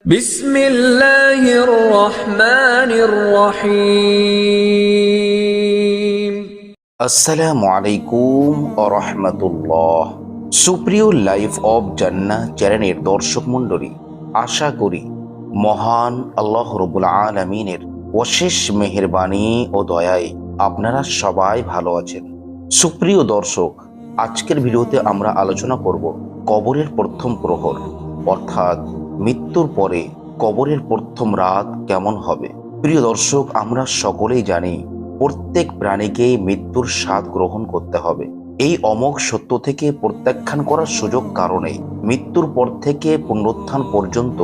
بسم الله الرحمن الرحيم আসসালামু আলাইকুম রহমতুল্লাহ সুপ্রিয় লাইফ অফ জান্না চ্যানেলের দর্শক মণ্ডলী আশা করি মহান আল্লাহ রবুল আলমিনের অশেষ মেহেরবানি ও দয়ায় আপনারা সবাই ভালো আছেন সুপ্রিয় দর্শক আজকের ভিডিওতে আমরা আলোচনা করব কবরের প্রথম প্রহর অর্থাৎ মৃত্যুর পরে কবরের প্রথম রাত কেমন হবে? প্রিয় দর্শক, আমরা সকলেই জানি প্রত্যেক প্রাণীকেই মৃত্যুর স্বাদ গ্রহণ করতে হবে। এই অমোঘ সত্য থেকে প্রত্যাখ্যান করার সুযোগ কারণে মৃত্যুর পর থেকে পুনরুত্থান পর্যন্ত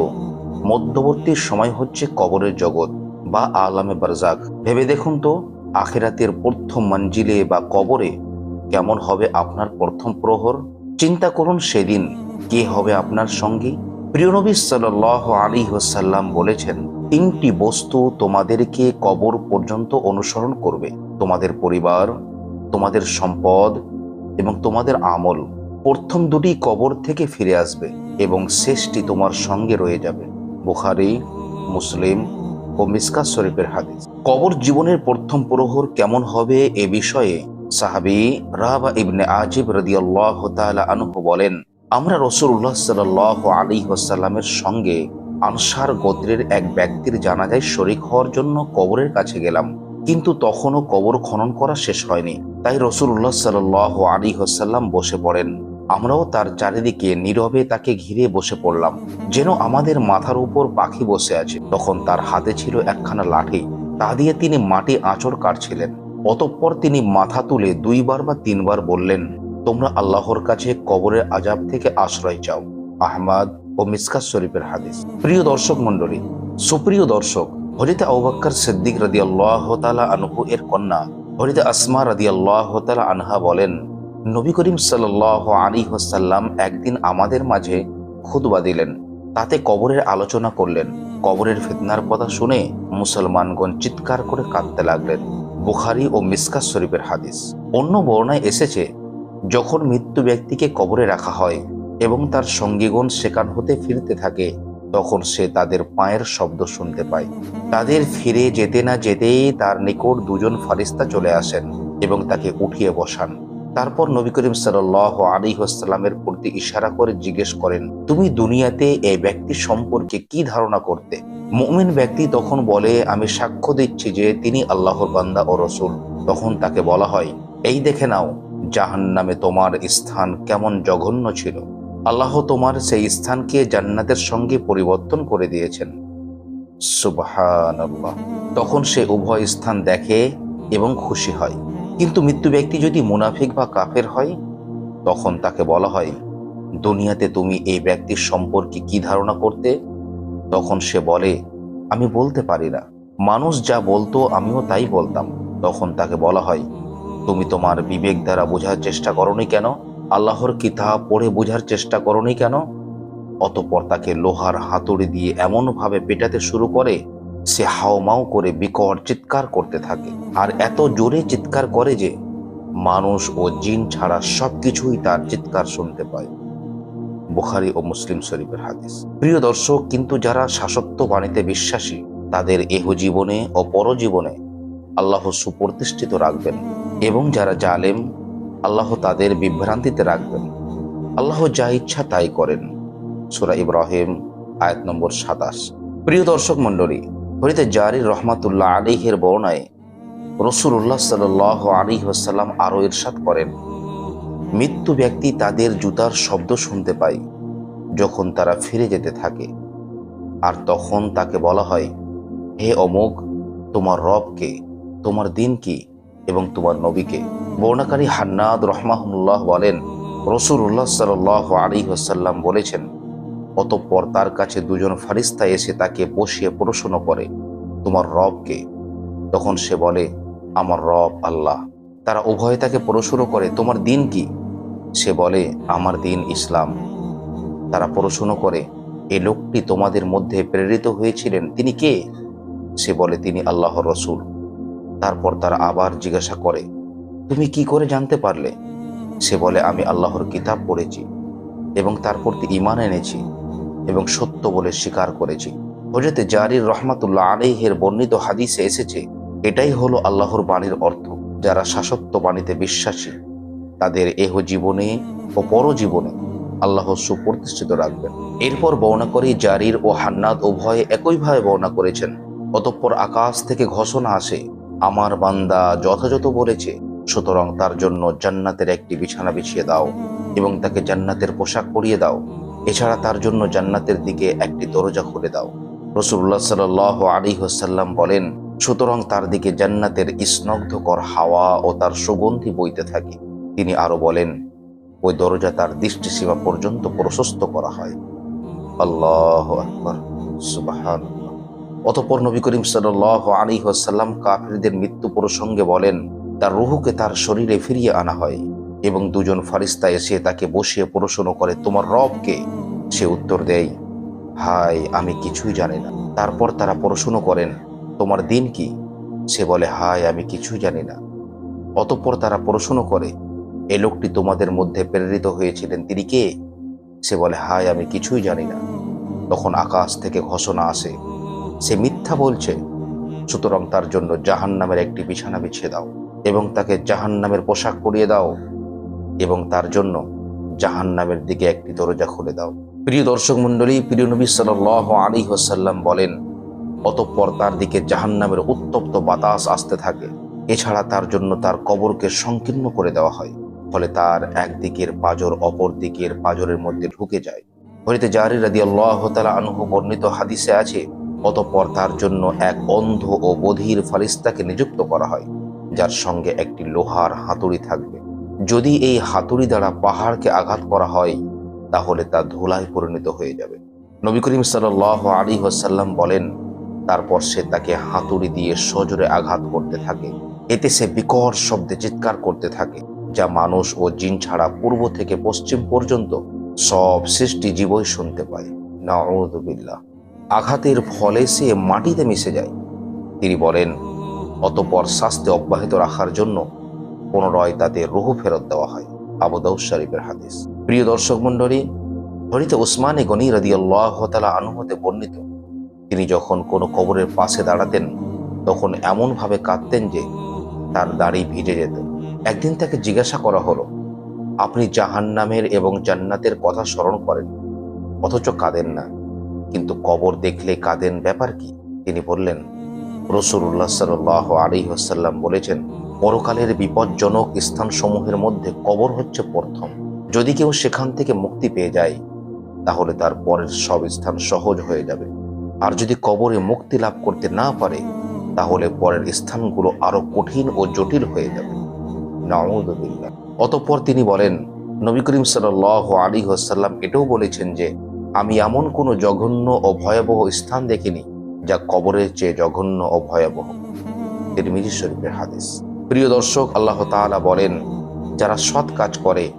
মধ্যবর্তী সময় হচ্ছে কবরের জগৎ বা আলামে বারজাক ভেবে দেখুন তো, আখেরাতের প্রথম মঞ্জিলে বা কবরে কেমন হবে আপনার প্রথম প্রহর? চিন্তা করুন সেদিন কে হবে আপনার সঙ্গী। প্রিয় নবী সাল আলী ওসাল্লাম বলেছেন, তিনটি বস্তু তোমাদেরকে কবর পর্যন্ত অনুসরণ করবে। তোমাদের পরিবার, তোমাদের সম্পদ এবং তোমাদের আমল। প্রথম দুটি কবর থেকে ফিরে আসবে এবং শেষটি তোমার সঙ্গে রয়ে যাবে। বুখারি, মুসলিম ও মিসকা শরীফের হাদিস। কবর জীবনের প্রথম প্রহর কেমন হবে এ বিষয়ে সাহাবি রাবা ইবনে আজিব রদিয়াল্লাহ তাআলা আনহু বলেন আমরা রসুল্লাহ সাল্লাহ আলী ওসাল্লামের সঙ্গে আনসার গোত্রের এক ব্যক্তির জানাজায় শরিক হওয়ার জন্য কবরের কাছে গেলাম, কিন্তু তখনও কবর খনন করা শেষ হয়নি। তাই রসুল্লাহ সাল আলী হোসাল্লাম বসে পড়েন। আমরাও তার চারিদিকে নীরবে তাকে ঘিরে বসে পড়লাম, যেন আমাদের মাথার উপর পাখি বসে আছে। তখন তার হাতে ছিল একখানা লাঠি, তা দিয়ে তিনি মাটি আঁচড় কাটছিলেন। অতঃপর তিনি মাথা তুলে দুইবার বা তিনবার বললেন তোমরা আল্লাহর কাছে কবরের আজাব থেকে আশ্রয় চাও। আহমাদ ও মিসকাত শরীফের হাদিস। প্রিয় দর্শক মণ্ডলী, সুপ্রিয় দর্শক হরিতে আবাক্কর সিদ্দিক রাদি আল্লাহ তালা আনহু এর কন্যা হরিতে আসমা রাদি আল্লাহ তালা আনহা বলেন, নবী করিম সাল আলী হোসাল্লাম একদিন আমাদের মাঝে খুদবা দিলেন। তাতে কবরের আলোচনা করলেন। কবরের ফিতনার কথা শুনে মুসলমানগণ চিৎকার করে কাঁদতে লাগলেন। বুখারি ও মিসকাত শরীফের হাদিস। অন্য বর্ণায় এসেছে যখন মৃত্যু ব্যক্তিকে কবরে রাখা হয় এবং তার সঙ্গীগণ সেখান হতে ফিরতে থাকে, তখন সে তাদের পায়ের শব্দ শুনতে পায়। তাদের ফিরে যেতে না যেতেই তার নিকট দুজন ফারিস্তা চলে আসেন এবং তাকে উঠিয়ে বসান। তারপর নবী করিম সাল আলী আসসালামের প্রতি ইশারা করে জিজ্ঞেস করেন, তুমি দুনিয়াতে এই ব্যক্তি সম্পর্কে কি ধারণা করতে? মুমিন ব্যক্তি তখন বলে, আমি সাক্ষ্য দিচ্ছি যে তিনি আল্লাহর বান্দা ও রসুল। তখন তাকে বলা হয়, এই দেখে নাও জাহান নামে তোমার স্থান কেমন জঘন্য ছিল। আল্লাহ তোমার সেই স্থানকে জান্নাতের সঙ্গে পরিবর্তন করে দিয়েছেন। সুবহান তখন সে উভয় স্থান দেখে এবং খুশি হয়। কিন্তু মৃত্যু ব্যক্তি যদি মুনাফিক বা কাফের হয়, তখন তাকে বলা হয়, দুনিয়াতে তুমি এই ব্যক্তির সম্পর্কে কি ধারণা করতে? তখন সে বলে, আমি বলতে পারি না। মানুষ যা বলতো, আমিও তাই বলতাম। তখন তাকে বলা হয় তুমি তোমার বিবেক দ্বারা বোঝার চেষ্টা করনি কেন? আল্লাহর কিতাব পড়ে বোঝার চেষ্টা করনি কেন? অতপর তাকে লোহার হাতুড়ি দিয়ে এমনভাবে পেটাতে শুরু করে, সে হাওমাও করে বিকট চিৎকার করতে থাকে। আর এত জোরে চিৎকার করে যে, মানুষ ও জিন ছাড়া সবকিছুই তার চিৎকার শুনতে পায়। বুখারি ও মুসলিম শরীফের হাদিস। প্রিয় দর্শক, কিন্তু যারা শাসত্ব বাণীতে বিশ্বাসী, তাদের এহ জীবনে ও পরজীবনে আল্লাহ সুপ্রতিষ্ঠিত রাখবেন। এবং যারা জালেম, আল্লাহ তাদের বিভ্রান্তিতে রাখবেন। আল্লাহ যা ইচ্ছা তাই করেন। সুরা ইব্রাহিম, আয়াত নম্বর সাতাশ। প্রিয় দর্শক মণ্ডলী, হরিতে জারি রহমাতুল্লাহ আলিহের বর্ণায় রসুল্লাহ সাল আলী আসাল্লাম আরও ইরশাদ করেন, মৃত্যু ব্যক্তি তাদের জুতার শব্দ শুনতে পায় যখন তারা ফিরে যেতে থাকে। আর তখন তাকে বলা হয়, হে অমুক, তোমার রবকে, তোমার দিন কি এবং তোমার নবীকে। বর্ণাকারী হান্নাদ রহমাহুল্লাহ বলেন রসুল্লাহ সাল আলী আসাল্লাম বলেছেন, অতঃপর তার কাছে দুজন ফারিস্তা এসে তাকে বসিয়ে প্রশ্ন করে, তোমার রবকে তখন সে বলে, আমার রব আল্লাহ। তারা উভয়ে তাকে প্রশ্ন করে, তোমার দিন কি? সে বলে, আমার দিন ইসলাম। তারা প্রশ্ন করে, এ লোকটি তোমাদের মধ্যে প্রেরিত হয়েছিলেন, তিনি কে? সে বলে, তিনি আল্লাহ রসুল। তারপর তারা আবার জিজ্ঞাসা করে, তুমি কি করে জানতে পারলে? সে বলে, আমি আল্লাহর কিতাব পড়েছি এবং তার প্রতি ইমান এনেছি এবং সত্য বলে স্বীকার করেছি। হজরতে জারির রহমাতুল্লাহ আলাইহের বর্ণিত হাদিসে এসেছে, এটাই হলো আল্লাহর বাণীর অর্থ। যারা শাসত্ব বাণীতে বিশ্বাসী, তাদের এহ জীবনে ও পরজীবনে আল্লাহ সুপ্রতিষ্ঠিত রাখবেন। এরপর বর্ণনা করে, জারির ও হান্নাদ উভয়ে একইভাবে বর্ণনা করেছেন। অতঃপর আকাশ থেকে ঘোষণা আসে আমার বান্দা যথাযথ বলেছে, সুতরাং তার জন্য জান্নাতের একটি বিছানা বিছিয়ে দাও এবং তাকে জান্নাতের পোশাক পরিয়ে দাও। এছাড়া তার জন্য জান্নাতের দিকে একটি দরজা খুলে দাও। রসুল্লাহ সাল আলী হোসাল্লাম বলেন, সুতরাং তার দিকে জান্নাতের স্নগ্ধকর হাওয়া ও তার সুগন্ধি বইতে থাকে। তিনি আরও বলেন, ওই দরজা তার দৃষ্টিসীমা পর্যন্ত প্রশস্ত করা হয়। আল্লাহ আকবর। অতপর নবী করিম সাল আলী হাসাল্লাম কাফিরদের মৃত্যু প্রসঙ্গে বলেন, তার রুহুকে তার শরীরে ফিরিয়ে আনা হয় এবং দুজন ফারিস্তা এসে তাকে বসিয়ে প্রশ্ন করে, তোমার রবকে? সে উত্তর দেয় হাই আমি কিছুই জানি না। তারপর তারা প্রশ্ন করেন, তোমার দিন কি? সে বলে হাই আমি কিছুই জানি না। অতঃপর তারা প্রশ্ন করে, এ লোকটি তোমাদের মধ্যে প্রেরিত হয়েছিলেন, তিনি কে? সে বলে হাই আমি কিছুই জানি না। তখন আকাশ থেকে ঘোষণা আসে সে মিথ্যা বলছে, সুতরাং তার জন্য জাহান নামের একটি বিছানা বিছিয়ে দাও এবং তাকে জাহান নামের পোশাক পরিয়ে দাও এবং তার জন্য জাহান নামের দিকে একটি দরজা খুলে দাও। প্রিয় দর্শক মণ্ডলী, প্রিয় নবী সাল আলী হোসাল্লাম বলেন, অতঃপর তার দিকে জাহান নামের উত্তপ্ত বাতাস আসতে থাকে। এছাড়া তার জন্য তার কবরকে সংকীর্ণ করে দেওয়া হয়, ফলে তার একদিকের পাজর অপর দিকের পাজরের মধ্যে ঢুকে যায়। হরিতে জারি রাদি আল্লাহ তালা আনহু বর্ণিত হাদিসে আছে অতঃপর তার জন্য এক অন্ধ ও বধির ফারিস্তাকে নিযুক্ত করা হয়, যার সঙ্গে একটি লোহার হাতুড়ি থাকবে। যদি এই হাতুড়ি দ্বারা পাহাড়কে আঘাত করা হয়, তাহলে তা ধুলায় পরিণত হয়ে যাবে। নবী করিম সাল আলী হাসাল্লাম বলেন, তারপর সে তাকে হাতুড়ি দিয়ে সজোরে আঘাত করতে থাকে। এতে সে বিকট শব্দে চিৎকার করতে থাকে, যা মানুষ ও জিন ছাড়া পূর্ব থেকে পশ্চিম পর্যন্ত সব সৃষ্টি জীবই শুনতে পায়। নাউদুবিল্লাহ আঘাতের ফলে সে মাটিতে মিশে যায়। তিনি বলেন, অতপর স্বাস্থ্য অব্যাহত রাখার জন্য পুনরায় তাতে রুহু ফেরত দেওয়া হয়। আবু দাউদ শরীফের হাদিস। প্রিয় দর্শক মণ্ডলী, হরিতে ওসমানে গনি রাদি আল্লাহ তালা আনুহতে বর্ণিত, তিনি যখন কোনো কবরের পাশে দাঁড়াতেন, তখন এমনভাবে কাঁদতেন যে তার দাড়ি ভিজে যেত। একদিন তাকে জিজ্ঞাসা করা হলো, আপনি জাহান্নামের এবং জান্নাতের কথা স্মরণ করেন? অথচ কাঁদেন না। কিন্তু কবর দেখলে কাঁদেন ব্যাপার কি? তিনি বললেন রসুল্লাহ সাল আলী হাসাল্লাম বলেছেন, পরকালের বিপজ্জনক স্থানসমূহের মধ্যে কবর হচ্ছে প্রথম। যদি কেউ সেখান থেকে মুক্তি পেয়ে যায়, তাহলে তার পরের সব স্থান সহজ হয়ে যাবে। আর যদি কবরে মুক্তি লাভ করতে না পারে, তাহলে পরের স্থানগুলো আরও কঠিন ও জটিল হয়ে যাবে। নাউদুবিল্লাহ অতঃপর তিনি বলেন, নবী করিম সাল আলী হাসাল্লাম এটাও বলেছেন যে আমি এমন কোনো জঘন্য ও ভয়াবহ স্থান দেখিনি যা কবরের চেয়ে জঘন্য ও ভয়াবহ। তিরমিজি শরীফের হাদিস। প্রিয় দর্শক, আল্লাহ তাআলা বলেন, যারা সৎ কাজ করে,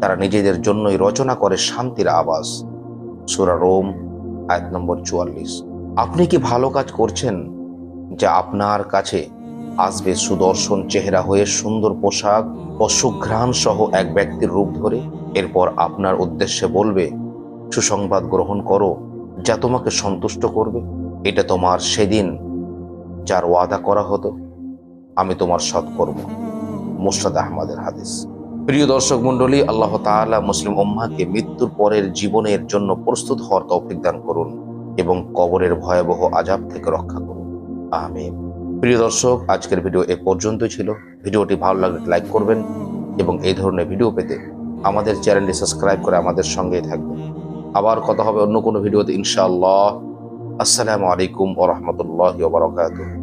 তারা নিজেদের জন্যই রচনা করে শান্তির আবাস। সুরা রোম, আয়াত নম্বর চুয়াল্লিশ। আপনি কি ভালো কাজ করছেন? যা আপনার কাছে আসবে সুদর্শন চেহারা হয়ে সুন্দর পোশাক ও সুঘ্রাণ সহ এক ব্যক্তির রূপ ধরে, এরপর আপনার উদ্দেশ্যে বলবে সুসংবাদ গ্রহণ করো, যা তোমাকে সন্তুষ্ট করবে। এটা তোমার সেদিন যার ওয়াদা করা হতো। আমি তোমার সৎকর্ম। মুসরাদ আহমদের হাদিস। প্রিয় দর্শক মন্ডলী আল্লাহ তাআলা মুসলিম উম্মাকে মৃত্যুর পরের জীবনের জন্য প্রস্তুত হওয়ার তৌফিক দান করুন এবং কবরের ভয়াবহ আজাব থেকে রক্ষা করুন। আমিন। প্রিয় দর্শক, আজকের ভিডিও এ পর্যন্তই ছিল। ভিডিওটি ভালো লাগলে লাইক করবেন এবং এই ধরনের ভিডিও পেতে আমাদের চ্যানেলটি সাবস্ক্রাইব করে আমাদের সঙ্গেই থাকবেন। আবার কথা হবে অন্য কোনো ভিডিওতে ইনশাআল্লাহ। আসসালামু আলাইকুম ওরহমতুল্লাহ বারকাতুহ।